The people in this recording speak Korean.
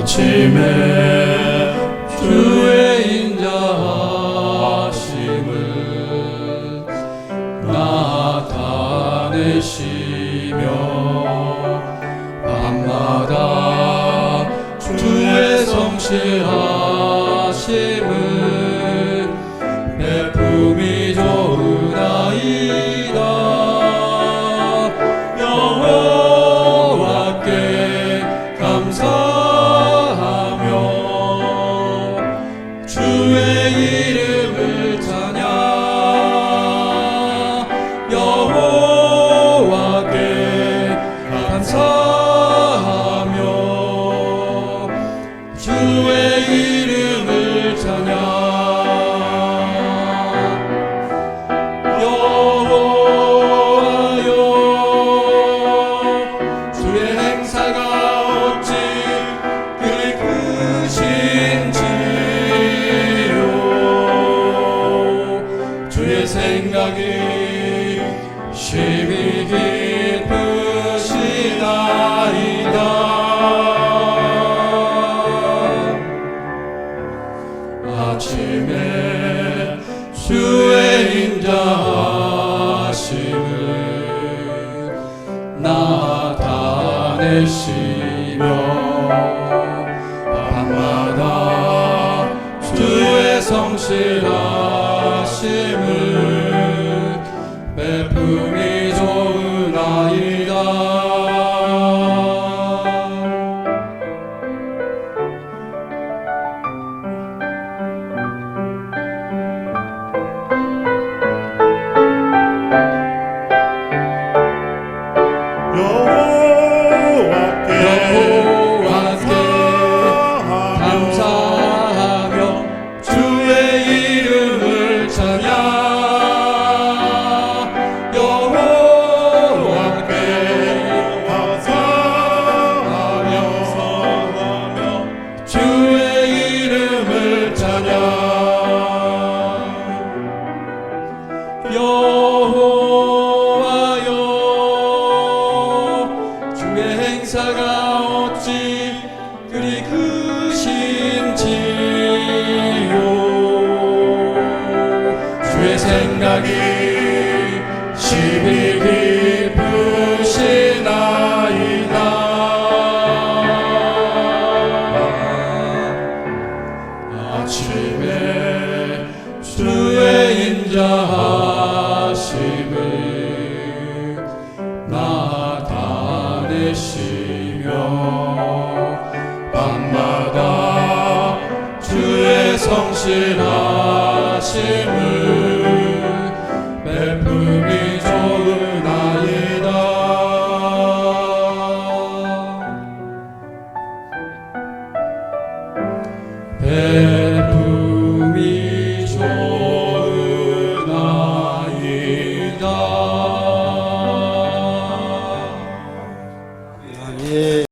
아침에 주의 인자하심을 나타내시 주 아침에 주의 인자하심을 나타내시며 밤마다 주의 성실하심을 베품이 여호와여 주의 행사가 어찌 그리 크신지요. 주의 생각이 깊으시나이 하심을 나타내시며 밤마다 주의 성실하심을 베품이 좋으나이다. 배